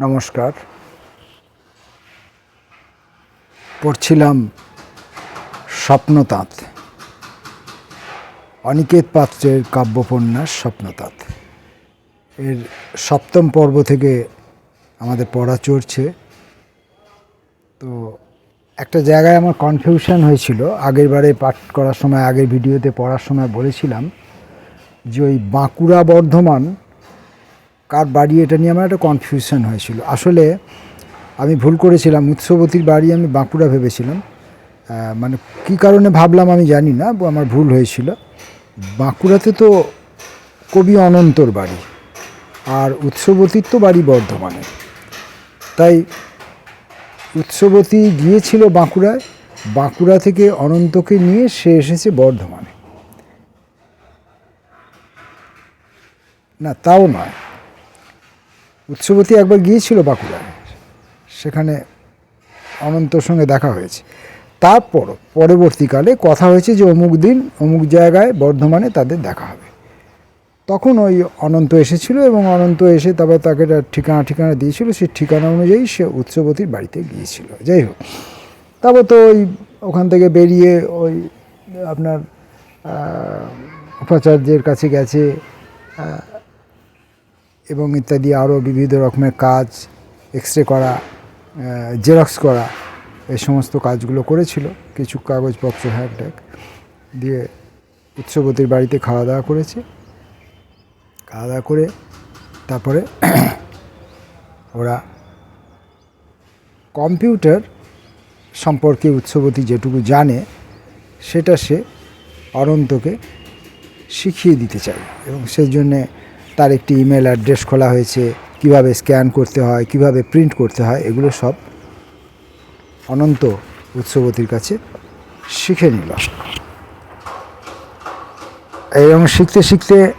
নমস্কার। পড়ছিলাম স্বপ্নতাঁত। অনিকেত পাত্রের কাব্যপন্যাস স্বপ্নতাঁত। এর সপ্তম পর্ব থেকে আমাদের পড়া চড়ছে তো একটা জায়গায় আমার কনফিউশন হয়েছিল। আগের বারে পাঠ করার সময়, আগের ভিডিওতে পড়ার সময় বলেছিলাম যে ওই বাঁকুড়া বর্ধমান কার বাড়ি এটা নিয়ে আমার একটা কনফিউশন হয়েছিল। আসলে আমি ভুল করেছিলাম, উৎসবতীর বাড়ি আমি বাঁকুড়া ভেবেছিলাম। মানে কী কারণে ভাবলাম আমি জানি না আমার ভুল হয়েছিল। বাঁকুড়াতে তো কবি অনন্তর বাড়ি, আর উৎসবতীর তো বাড়ি বর্ধমানে। তাই উৎসবতী গিয়েছিল বাঁকুড়ায়, বাঁকুড়া থেকে অনন্তকে নিয়ে সে এসেছে বর্ধমানে। না, তাও নয়। উৎসবতী একবার গিয়েছিল বাঁকুড়ায়। সেখানে অনন্তর সঙ্গে দেখা হয়েছে। তারপর পরবর্তীকালে কথা হয়েছে যে অমুক দিন অমুক জায়গায় বর্ধমানে তাদের দেখা হবে। তখন ওই অনন্ত এসেছিল এবং অনন্ত এসে তারপর তাকে ঠিকানা ঠিকানা দিয়েছিল। সেই ঠিকানা অনুযায়ী সে উৎসবতীর বাড়িতে গিয়েছিল। যাই হোক, তারপর তো ওই ওখান থেকে বেরিয়ে ওই আপনার উপাচার্যের কাছে গেছে। এবং ইত্যাদি আরও বিবিধ রকমের কাজ এক্স রে করা জেরক্স করা, এই সমস্ত কাজগুলো করেছিল। কিছু কাগজপত্র হ্যাক ট্যাক দিয়ে উৎসবতীর বাড়িতে খাওয়া দাওয়া করেছে। খাওয়া দাওয়া করে তারপরে ওরা কম্পিউটার সম্পর্কে উৎসবতী যেটুকু জানে, সেটা সে অনন্তকে শিখিয়ে দিতে চায় এবং সেই জন্যে তার একটি ইমেল অ্যাড্রেস খোলা হয়েছে, কীভাবে স্ক্যান করতে হয়, কীভাবে প্রিন্ট করতে হয়, এগুলো সব অনন্ত উৎসবতীর কাছে শিখে নিল। এবং শিখতে শিখতে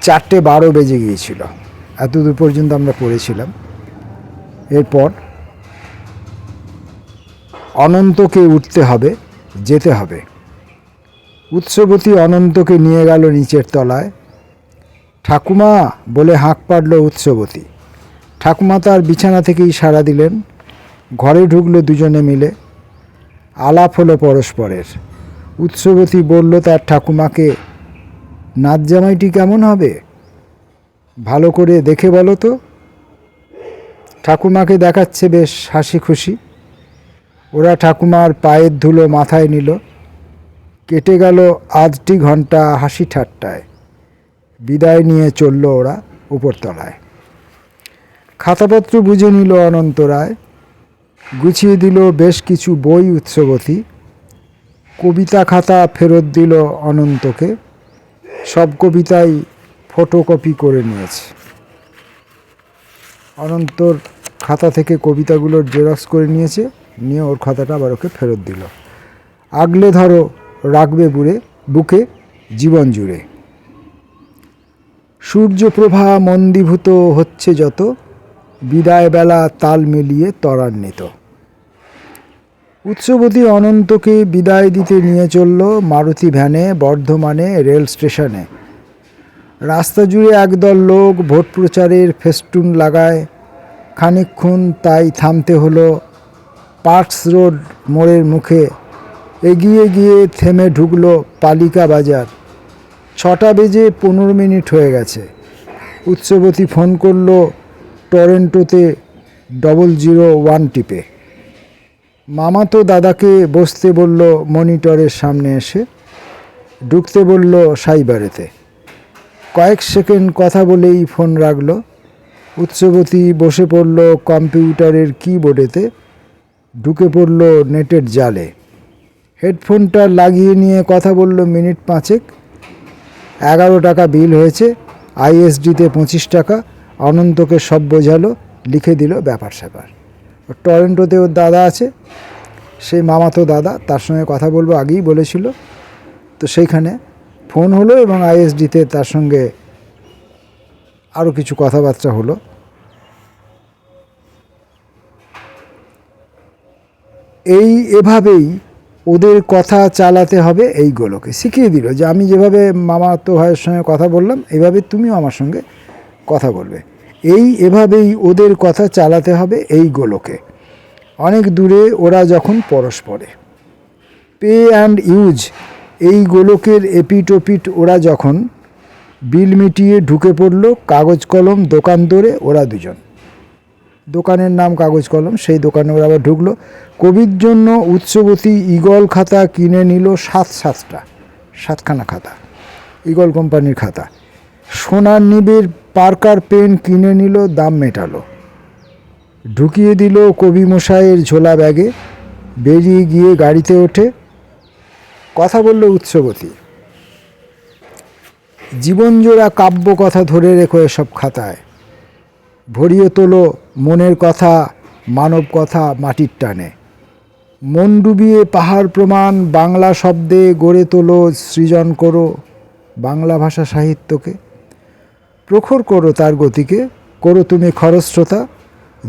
চারটে বারো বেজে গিয়েছিল। এতদূর পর্যন্ত আমরা পড়েছিলাম। এরপর অনন্তকে উঠতে হবে, যেতে হবে। উৎসবতী অনন্তকে নিয়ে গেল নিচের তলায়। ঠাকুমা বলে হাঁক পাড়ল উৎসবতী। ঠাকুমা তার বিছানা থেকেই সাড়া দিলেন। ঘরে ঢুকলো দুজনে মিলে। আলাপ হলো পরস্পরের। উৎসবতী বলল, তার ঠাকুমাকে নাচ জামাইটি কেমন হবে? ভালো করে দেখে বলো তো। ঠাকুমাকে দেখাচ্ছে বেশ হাসি খুশি ওরা ঠাকুমার পায়ের ধুলো মাথায় নিল। কেটে গেল আধটি ঘণ্টা হাসি ঠাট্টায়। বিদায় নিয়ে চলল ওরা উপরতলায়। খাতাপত্র বুঝে নিল অনন্ত রায়। গুছিয়ে দিল বেশ কিছু বই উৎসবতী। কবিতা খাতা ফেরত দিল অনন্তকে। সব কবিতাই ফটোকপি করে নিয়েছে। অনন্তর খাতা থেকে কবিতাগুলোর জেরক্স করে নিয়েছে। নিয়ে ওর খাতাটা আবার ওকে ফেরত দিল। আগলে ধরো রাখবে বুড়ে, বুকে জীবন জুড়ে। সূর্যপ্রভা মন্দীভূত হচ্ছে যত বিদায় বেলা তাল মিলিয়ে ত্বরান্বিত। উৎসবতী অনন্তকে বিদায় দিতে নিয়ে চলল মারুতি ভ্যানে, বর্ধমানে, রেল স্টেশনে। রাস্তা জুড়ে একদল লোক ভোট প্রচারের ফেস্টুন লাগায়। খানিকক্ষণ তাই থামতে হলো পার্কস রোড মোড়ের মুখে। এগিয়ে গিয়ে থেমে ঢুকলো পালিকা বাজার। ছটা বেজে পনেরো মিনিট হয়ে গেছে। উৎসবতী ফোন করল টরেন্টোতে ডবল জিরো ওয়ান টিপে। মামা তো দাদাকে বসতে বলল মনিটরের সামনে এসে, ঢুকতে বলল সাইবারেতে। কয়েক সেকেন্ড কথা বলেই ফোন রাখল। উৎসবতী বসে পড়ল কম্পিউটারের কিবোর্ডেতে, ঢুকে পড়ল নেটের জালে। হেডফোনটা লাগিয়ে নিয়ে কথা বলল মিনিট পাঁচেক। এগারো টাকা বিল হয়েছে আইএসডিতে পঁচিশ টাকা। অনন্তকে সব বোঝালো, লিখে দিল ব্যাপার স্যাপার। টরেন্টোতে ওর দাদা আছে, সেই মামাতো দাদা, তার সঙ্গে কথা বলব আগেই বলেছিল। তো সেইখানে ফোন হলো এবং আইএসডিতে তার সঙ্গে আরও কিছু কথাবার্তা হলো। এই এভাবেই ওদের কথা চালাতে হবে এইগুলোকে শিখিয়ে দিল যে আমি যেভাবে মামা তো ভাইয়ের সঙ্গে কথা বললাম, এভাবে তুমিও আমার সঙ্গে কথা বলবে। এই এভাবেই ওদের কথা চালাতে হবে এই গোলকে। অনেক দূরে ওরা যখন পরস্পরে পে অ্যান্ড ইউজ এই গোলকের এপিটোপিট ওরা যখন বিল মিটিয়ে ঢুকে পড়ল, কাগজ কলম, দোকান দৌড়ে ওরা দুজন। দোকানের নাম কাগজ কলম, সেই দোকানে ওরা আবার ঢুকলো। কবির জন্য উৎসবতী ইগল খাতা কিনে নিল সাত সাতটা, সাতখানা খাতা ইগল কোম্পানির খাতা। সোনার নিবিড় পার্কার পেন কিনে নিল, দাম মেটালো। ঢুকিয়ে দিল কবি মশাইয়ের ঝোলা ব্যাগে, বেরিয়ে গিয়ে গাড়িতে ওঠে। কথা বলল উৎসবতী। জীবনজোড়া কাব্য কথা ধরে রেখো এসব খাতায়। ভরিয়ে তোলো মনের কথা, মানব কথা মাটির টানে। মন ডুবিয়ে পাহাড় প্রমাণ, বাংলা শব্দে গড়ে তোলো সৃজন করো বাংলা ভাষা সাহিত্যকে। প্রখর করো তার গতিকে, করো তুমি খরস্রোতা।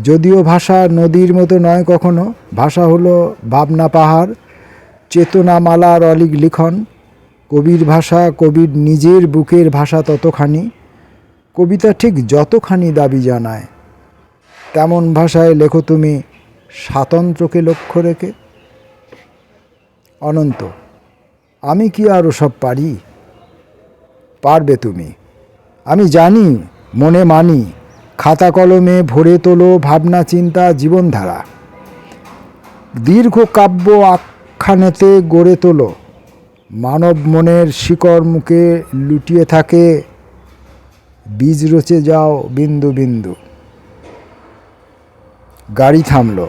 যদিও ভাষা নদীর মতো নয় কখনো, ভাষা হলো ভাবনা পাহাড়, চেতনামালার অলিক লিখন। কবির ভাষা কবির নিজের বুকের ভাষা ততখানি। কবিতা ঠিক যতখানি দাবি জানায়, তেমন ভাষায় লেখো তুমি স্বাতন্ত্র্যকে লক্ষ্য রেখে। অনন্ত, আমি কি আরও সব পারি? পারবে তুমি। আমি জানি, মনে মানি, খাতা কলমে ভরে তোলো ভাবনা, চিন্তা, জীবনধারা। দীর্ঘ কাব্য আখ্যানেতে গড়ে তোলো, মানব মনের শিকড় মুখে লুটিয়ে থাকে বীজ রচে যাও, বিন্দু বিন্দু। গাড়ি থামলো,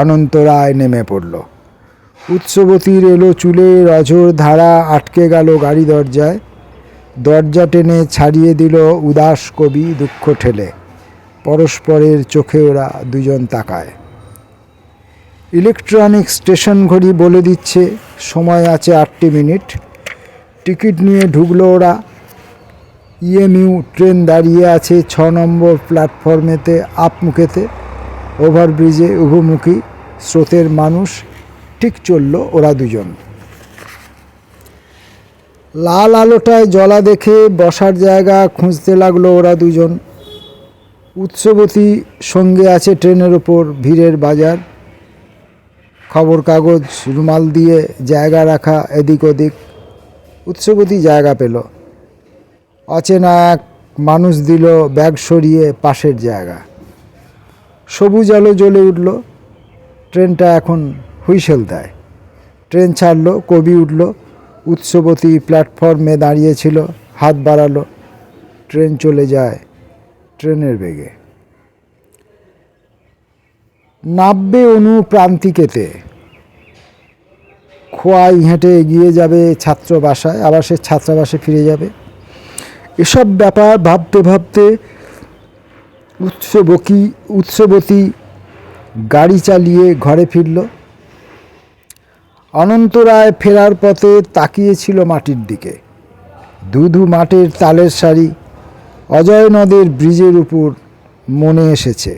অনন্ত রায় নেমে পড়ল। উৎসবতীর এলো চুলের অঝোর ধারা আটকে গেল গাড়ি দরজায়। দরজা টেনে ছাড়িয়ে দিল উদাস কবি দুঃখ ঠেলে, পরস্পরের চোখে ওরা দুজন তাকায়। ইলেকট্রনিক স্টেশন ঘড়ি বলে দিচ্ছে, সময় আছে আটটি মিনিট। টিকিট নিয়ে ঢুকলো ওরা ইএমইউ ট্রেন দাঁড়িয়ে আছে ছ নম্বর প্ল্যাটফর্মেতে আপমুখেতে ওভারব্রিজে উভমুখী স্রোতের মানুষ, ঠিক চলল ওরা দুজন। লাল আলোটায় জলা দেখে বসার জায়গা খুঁজতে লাগল ওরা দুজন। উৎসবতী সঙ্গে আছে ট্রেনের ওপর ভিড়ের বাজার। খবর কাগজ রুমাল দিয়ে জায়গা রাখা এদিক ওদিক। উৎসবতী জায়গা পেল। অচেনা এক মানুষ দিল ব্যাগ সরিয়ে পাশের জায়গা। সবুজ আলো জ্বলে উঠল। ট্রেনটা এখন হুইসেল দেয়। ট্রেন ছাড়লো, কবি উঠল। উৎসবতী প্ল্যাটফর্মে দাঁড়িয়েছিল, হাত বাড়ালো। ট্রেন চলে যায় ট্রেনের বেগে। নাববে অনু প্রান্তিকেতে। খোয়াই হেঁটে এগিয়ে যাবে ছাত্র বাসায় আবার সে ছাত্রাবাসে ফিরে যাবে। এসব ব্যাপার ভাবতে ভাবতে উৎসবকী, উৎসবতী গাড়ি চালিয়ে ঘরে ফিরল। অনন্তরায় ফেরার পথে তাকিয়েছিল মাটির দিকে। ধুধু মাঠের তালের সারি অজয় নদের ব্রিজের উপর মনে এসেছে।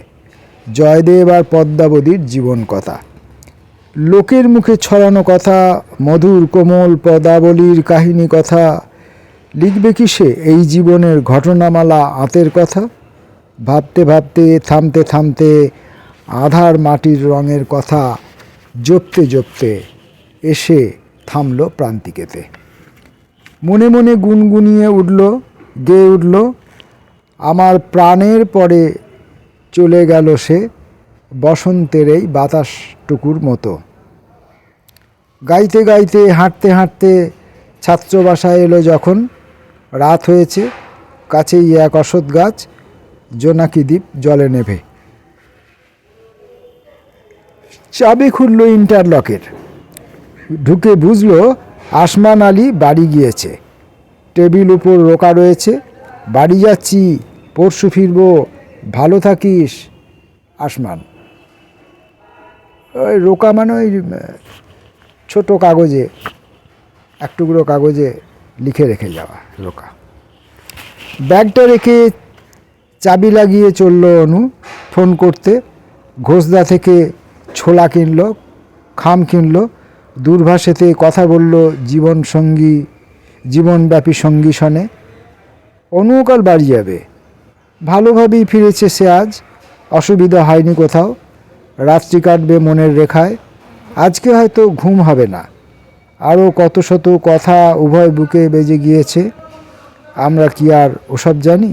জয়দেব আর পদ্মাবতীর জীবন কথা। লোকের মুখে ছড়ানো কথা, মধুর কোমল পদাবলীর কাহিনী কথা লিখবে কি সে এই জীবনের ঘটনামালা আতের কথা? ভাবতে ভাবতে, থামতে থামতে, আধার মাটির রঙের কথা জপতে জপতে এসে থামল প্রান্তিকেতে। মনে মনে গুনগুনিয়ে উঠল, গেয়ে উঠল, আমার প্রাণের পরে চলে গেল সে বসন্তের এই বাতাসটুকুর মতো। গাইতে গাইতে, হাঁটতে হাঁটতে ছাত্রবাসায় এলো যখন রাত হয়েছে। কাছেই এক অসৎ গাছ, জোনাকি দ্বীপ জলে নেভে। চাবি খুলল ইন্টারলকের। ঢুকে বুঝলো আসমান আলী বাড়ি গিয়েছে। টেবিল উপর রোকা রয়েছে। বাড়ি যাচ্ছি, পরশু ফিরবো, ভালো থাকিস, আসমান। ওই রোকা মানে ওই ছোটো কাগজে, এক টুকরো কাগজে লিখে রেখে যাওয়া লোকা ব্যাগটা রেখে চাবি লাগিয়ে চলল অনু। ফোন করতে ঘোষদা থেকে ছোলা কিনলো, খাম কিনল, দূরভাষেতে কথা বলল জীবন সঙ্গী, জীবনব্যাপী সঙ্গী শনে অনুকাল বাড়ি যাবে। ভালোভাবেই ফিরেছে সে আজ, অসুবিধা হয়নি কোথাও। রাত্রি কাটবে মনের রেখায়। আজকে হয়তো ঘুম হবে না। আরও কত শত কথা উভয় বুকে বেজে গিয়েছে, আমরা কি আর ওসব জানি?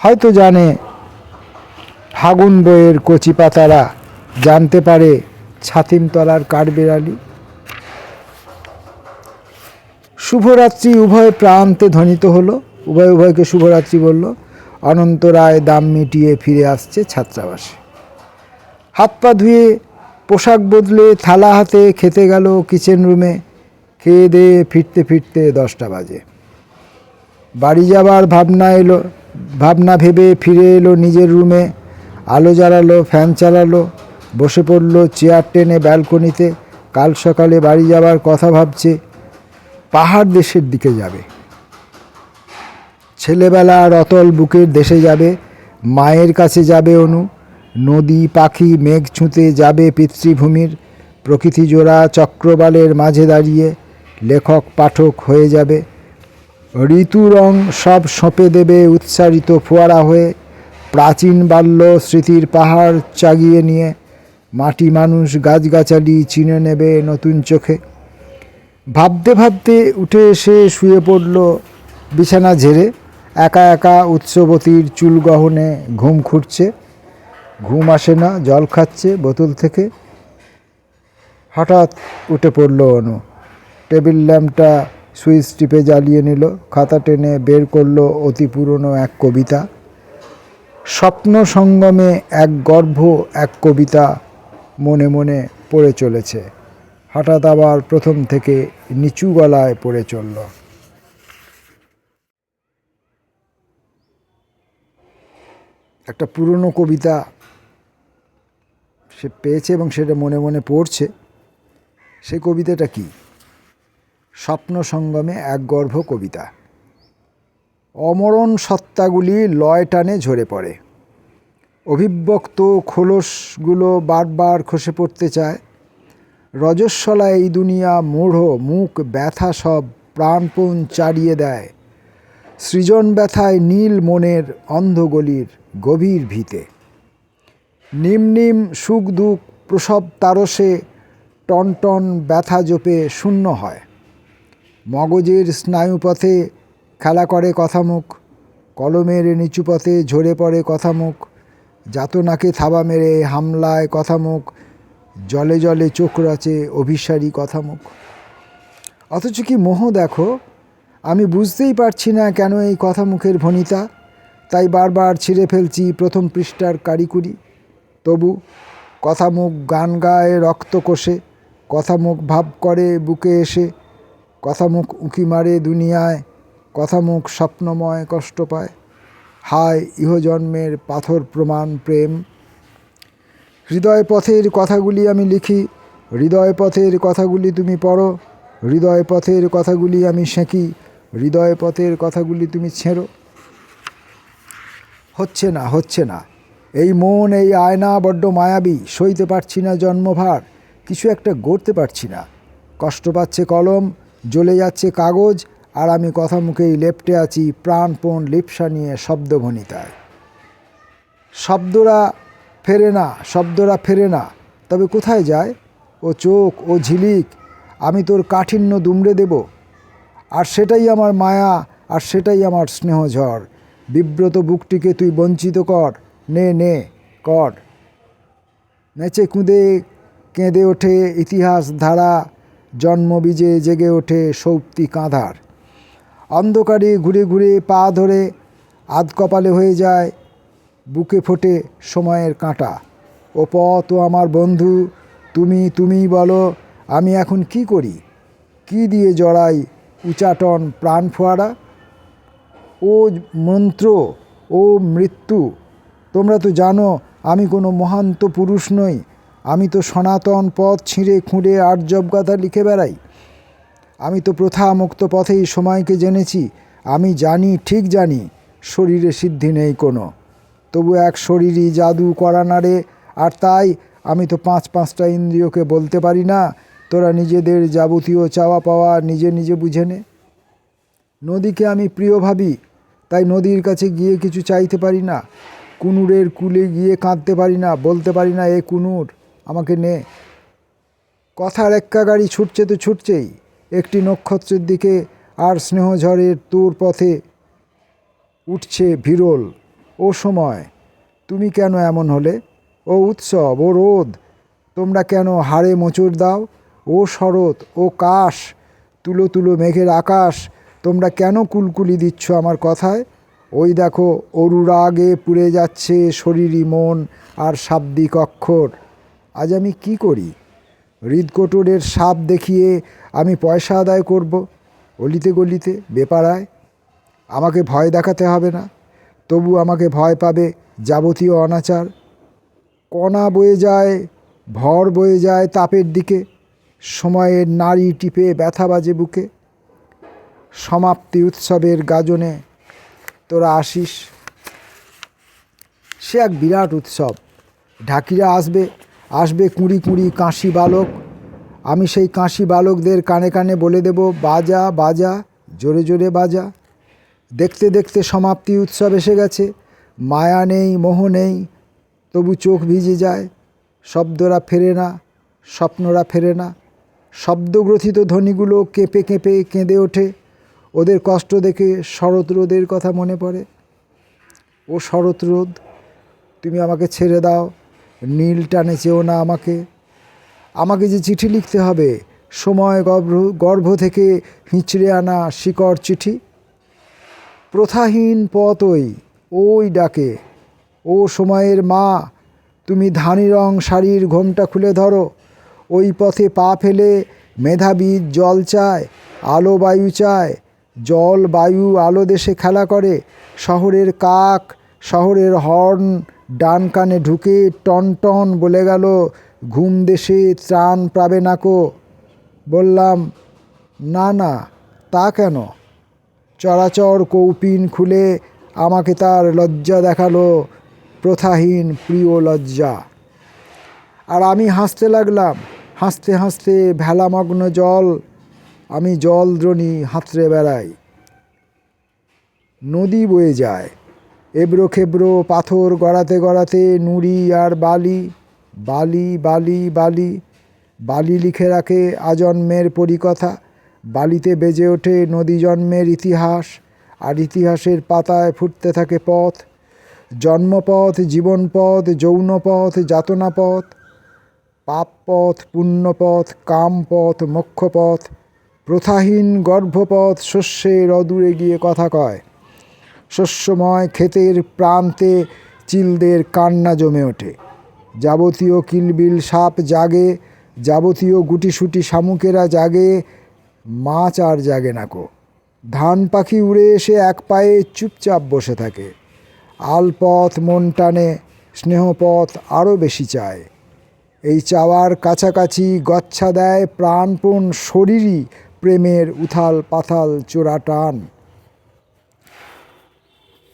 হয়তো জানে ফাগুন বইয়ের কচি পাতারা, জানতে পারে ছাতিমতলার কাঠবেড়ালি। শুভরাত্রি, উভয় প্রান্তে ধ্বনিত হলো। উভয় উভয়কে শুভরাত্রি বলল, অনন্ত রায় দাম মিটিয়ে ফিরে আসছে ছাত্রাবাসে। হাত পা ধুয়ে পোশাক বদলে থালা হাতে খেতে গেল কিচেন রুমে। খেয়ে দিয়ে ফিরতে ফিরতে দশটা বাজে। বাড়ি যাবার ভাবনা এলো, ভাবনা ভেবে ফিরে এলো নিজের রুমে। আলো জ্বালালো, ফ্যান চালালো, বসে পড়ল চেয়ার টেনে ব্যালকনিতে। কাল সকালে বাড়ি যাবার কথা ভাবছে, পাহাড় দেশের দিকে যাবে। ছেলেবেলার অতল বুকের দেশে যাবে, মায়ের কাছে যাবে অনু। নদী, পাখি, মেঘ ছুঁতে যাবে পিতৃভূমির। প্রকৃতি জোড়া চক্রবালের মাঝে দাঁড়িয়ে লেখক, পাঠক হয়ে যাবে। ঋতু রং সব সঁপে দেবে উৎসারিত ফোয়ারা হয়ে। প্রাচীন বাল্য স্মৃতির পাহাড় চাগিয়ে নিয়ে মাটি মানুষ গাছগাছালি চিনে নেবে নতুন চোখে। ভাবতে ভাবতে উঠে এসে শুয়ে পড়ল বিছানা ঝেড়ে। একা একা উৎসবতীর চুল গহনে ঘুম খুঁটছে ঘুম আসে না, জল খাচ্ছে বোতল থেকে। হঠাৎ উঠে পড়ল অনু। টেবিল ল্যাম্পটা সুইচ টিপে জ্বালিয়ে নিল। খাতা টেনে বের করল অতি পুরনো এক কবিতা। স্বপ্ন সঙ্গমে এক গর্ভ, এক কবিতা মনে মনে পড়ে চলেছে। হঠাৎ আবার প্রথম থেকে নিচু গলায় পড়ে চলল। একটা পুরনো কবিতা সে পেয়েছে এবং সেটা মনে মনে পড়ছে সেই কবিতাটা কি? স্বপ্ন সঙ্গমে এক গর্ভ কবিতা। অমরণ সত্তাগুলি লয় টানে ঝরে পড়ে। অভিব্যক্ত খোলসগুলো বারবার খসে পড়তে চায়। রজস্বলা এই দুনিয়া মূঢ় মুখ ব্যথা সব প্রাণপণ চাড়িয়ে দেয়। সৃজন ব্যথায় নীল মনের অন্ধগলির গভীর ভিতে। নিম নিম, সুখ দুঃখ, প্রসব তারসে টনটন ব্যথা জোপে শূন্য হয়। মগজের স্নায়ুপথে খেলা করে কথামুখ, কলমের নিচু পথে ঝরে পড়ে কথামুখ, যাতনাকে থাবা মেরে হামলায় কথামুখ, জলে জলে চোখ রাচে অভিসারী কথামুখ। অথচ কি মোহ দেখো? আমি বুঝতেই পারছি না কেন এই কথা মুখের ভনিতা, তাই বারবার ছিঁড়ে ফেলছি প্রথম পৃষ্ঠার কারিকুরি। তবু কথা মুখ গান গায়ে রক্ত কষে কথা মুখ ভাব করে বুকে এসে কথা মুখ উঁকি মারে দুনিয়ায় কথা মুখ স্বপ্নময় কষ্ট পায়। হায় ইহজন্মের পাথর প্রমাণ প্রেম। হৃদয় পথের কথাগুলি আমি লিখি, হৃদয় পথের কথাগুলি তুমি পড়ো, হৃদয় পথের কথাগুলি আমি সেঁকি, হৃদয় পথের কথাগুলি তুমি ছেঁড়ো। হচ্ছে না হচ্ছে না। এই মন, এই আয়না বড্ড মায়াবী, সইতে পারছি না জন্মভার, কিছু একটা গড়তে পারছি না। কষ্ট পাচ্ছে কলম, জ্বলে যাচ্ছে কাগজ, আর আমি কথা মুখেই লেপটে আছি প্রাণপণ লিপসা নিয়ে শব্দভনিতায় শব্দরা ফেরে না, শব্দরা ফেরে না, তবে কোথায় যায়? ও চোখ, ও ঝিলিক, আমি তোর কাঠিন্য দুমড়ে দেব। আর সেটাই আমার মায়া, আর সেটাই আমার স্নেহ ঝড়। বিব্রত বুকটিকে তুই বঞ্চিত কর নে নে কর নেচে কুঁদে কেঁদে ওঠে ইতিহাস ধারা জন্মবীজে জেগে ওঠে সৌপ্তি কাঁধার অন্ধকারে ঘুরে ঘুরে পা ধরে আধ কপালে হয়ে যায় বুকে ফোটে সময়ের কাঁটা। ও পথ ও আমার বন্ধু, তুমি তুমি বলো, আমি এখন কি করি? কি দিয়ে জড়াই উচাটন প্রাণ ফোয়ারা? ও মন্ত্র, ও মৃত্যু তোমরা তো জানো, আমি কোনো মহান্ত পুরুষ নই। আমি তো সনাতন পথ ছিঁড়ে খুঁড়ে আর্যবগাথা লিখে বেড়াই। আমি তো প্রথা মুক্ত পথেই সময়কে জেনেছি। আমি জানি, ঠিক জানি, শরীরে সিদ্ধি নেই কোনো। তবু এক শরীরই জাদু করা নারে আর তাই আমি তো পাঁচ পাঁচটা ইন্দ্রিয়কে বলতে পারি না। তোরা নিজেদের যাবতীয় চাওয়া পাওয়া নিজে নিজে বুঝে নে। নদীকে আমি প্রিয় ভাবি, তাই নদীর কাছে গিয়ে কিছু চাইতে পারি না। কুনুরের কুলে গিয়ে কাঁদতে পারি না, বলতে পারি না, এ কুনুর, আমাকে নে। কথার এক্কা গাড়ি ছুটছে তো ছুটছেই, একটি নক্ষত্রের দিকে আর স্নেহঝড়ের তোর পথে উঠছে ভিরল। ও সময়, তুমি কেন এমন হলে? ও উৎসব, ও রোদ, তোমরা কেন হাড়ে মোচড় দাও? ও শরৎ, ও কাশ, তুলো তুলো মেঘের আকাশ, তোমরা কেন কুলকুলি দিচ্ছ আমার কথায়? ওই দেখো অরুরাগে পুড়ে যাচ্ছে শরীরই মন আর শাব্দিক অক্ষর। আজ আমি কি করি? হৃদকোটরের সাপ দেখিয়ে আমি পয়সা আদায় করব? অলিতে গলিতে, বেপাড়ায়? আমাকে ভয় দেখাতে হবে না। তবু আমাকে ভয় পাবে যাবতীয় অনাচার। কণা বয়ে যায়, ভর বয়ে যায় তাপের দিকে। সময়ের নারী টিপে ব্যথা বাজে বুকে। সমাপ্তি উৎসবের গাজনে তোরা আসিস। সে এক বিরাট উৎসব। ঢাকিরা আসবে আসবে কুঁড়ি কুঁড়ি কাশি বালক। আমি সেই কাশি বালকদের কানে কানে বলে দেব, বাজা বাজা, জোরে জোরে বাজা। দেখতে দেখতে সমাপ্তি উৎসব এসে গেছে। মায়া নেই, মোহ নেই, তবু চোখ ভিজে যায়। শব্দরা ফেরে না, স্বপ্নরা ফেরে না। শব্দগ্রথিত ধ্বনিগুলো কেঁপে কেঁপে কেঁদে ওঠে। ওদের কষ্ট দেখে শরৎ রোদের কথা মনে পড়ে। ও শরৎ রোদ তুমি আমাকে ছেড়ে দাও, নীল টানে চেও না আমাকে। আমাকে যে চিঠি লিখতে হবে, সময় গর্ভ গর্ভ থেকে হিঁচড়ে আনা শিকড় চিঠি। প্রথাহীন পথ ওই ওই ডাকে, ও সময়ের মা, তুমি ধানি রং শাড়ির ঘোমটা খুলে ধরো। ওই পথে পা ফেলে মেধাবী জল চায়, আলো বায়ু চায় জল, বায়ু, আলো দেশে খেলা করে। শহরের কাক, শহরের হর্ন ডান কানে ঢুকে টন টন বলে গেল, ঘুম দেশে ত্রাণ পাবে নাকো বললাম, না না, তা কেন? চরাচর কৌপিন খুলে আমাকে তার লজ্জা দেখাল, প্রথাহীন প্রিয় লজ্জা। আর আমি হাসতে লাগলাম, হাসতে হাসতে ভেলামগ্ন জল আমি জল দ্রোণী হাতড়ে বেড়াই। নদী বয়ে যায়। এবড়ো খেবড়ো পাথর গড়াতে গড়াতে নুড়ি আর বালি বালি বালি বালি বালি লিখে রাখে আজন্মের পরিকথা। বালিতে বেজে ওঠে নদী জন্মের ইতিহাস, আর ইতিহাসের পাতায় ফুটতে থাকে পথ। জন্মপথ, জীবনপথ, যৌনপথ, যাতনাপথ, পাপপথ, পুণ্যপথ, কামপথ, মোক্ষপথ প্রথাহীন গর্ভপথ শস্যের অদূরে গিয়ে কথা কয়। শস্যময় ক্ষেতের প্রান্তে চিলদের কান্না জমে ওঠে। যাবতীয় কিলবিল সাপ জাগে, যাবতীয় গুটিসুটি শামুকেরা জাগে, মাছ আর জাগে না কো। ধান পাখি উড়ে এসে এক পায়ে চুপচাপ বসে থাকে। আলপথ মন টানে, স্নেহপথ আরও বেশি চায়। এই চাওয়ার কাছাকাছি গচ্ছা দেয় প্রাণপণ শরীরই প্রেমের উথাল পাথাল চোরা টান।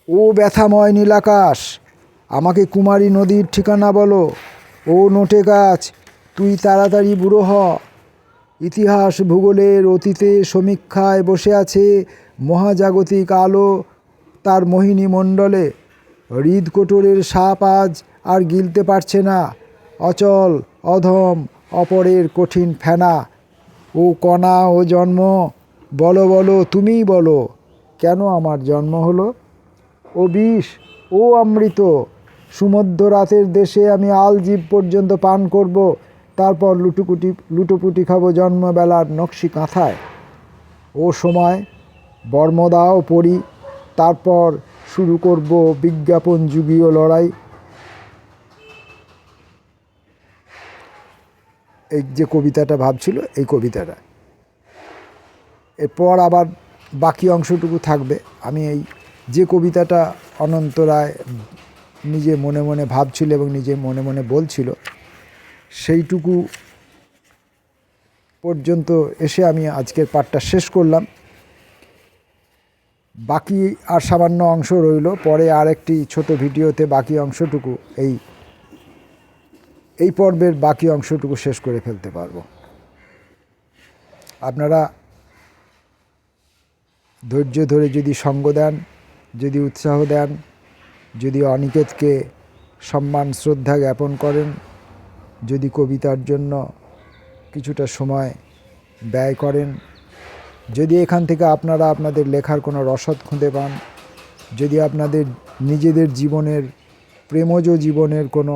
ও ব্যথাময় নীলাকাশ, আমাকে কুমারী নদীর ঠিকানা বলো। ও নোটে গাছ, তুই তাড়াতাড়ি বুড়ো হ। ইতিহাস ভূগোলের অতীতে সমীক্ষায় বসে আছে মহাজাগতিক আলো তার মোহিনী মণ্ডলে। হৃদকোটরের সাপ আজ আর গিলতে পারছে না। অচল, অধম, অপরের কঠিন ফেনা। ও কণা, ও জন্ম, বলো বলো, তুমিই বলো, কেন আমার জন্ম হলো? ও বিষ, ও অমৃত, সুমধ্য রাতের দেশে আমি আলজীব পর্যন্ত পান করব, তারপর লুটুকুটি, লুটোপুটি খাব জন্মবেলার নকশি কাঁথায়। ও সময়, বর্মদাও পড়ি, তারপর শুরু করব বিজ্ঞাপন যুগীয় লড়াই। এই যে কবিতাটা ভাবছিল, এই কবিতাটা। এরপর আবার বাকি অংশটুকু থাকবে। আমি এই যে কবিতাটা অনন্ত রায় নিজে মনে মনে ভাবছিল এবং নিজে মনে মনে বলছিল, সেইটুকু পর্যন্ত এসে আমি আজকের পাঠটা শেষ করলাম। বাকি আর সামান্য অংশ রইল, পরে আর একটি ছোট ভিডিওতে বাকি অংশটুকু এই এই পর্বের বাকি অংশটুকু শেষ করে ফেলতে পারব। আপনারা ধৈর্য ধরে যদি সঙ্গ দেন, যদি উৎসাহ দেন, যদি অনিকেতকে সম্মান, শ্রদ্ধা জ্ঞাপন করেন, যদি কবিতার জন্য কিছুটা সময় ব্যয় করেন, যদি এখান থেকে আপনারা আপনাদের লেখার কোনো রসদ খুঁজে পান, যদি আপনাদের নিজেদের জীবনের প্রেমজ জীবনের কোনো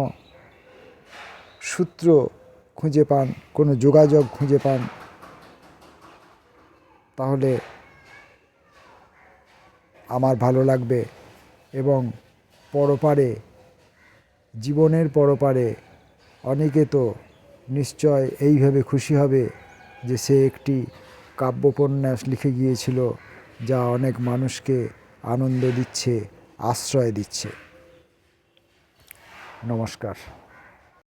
সূত্র খুঁজে পান, কোনো যোগাযোগ খুঁজে পান, তাহলে আমার ভালো লাগবে এবং পরপারে, জীবনের পরপারে অনেকে তো নিশ্চয় এইভাবে খুশি হবে যে সে একটি কাব্যপন্যাস লিখে গিয়েছিল যা অনেক মানুষকে আনন্দ দিচ্ছে, আশ্রয় দিচ্ছে। নমস্কার।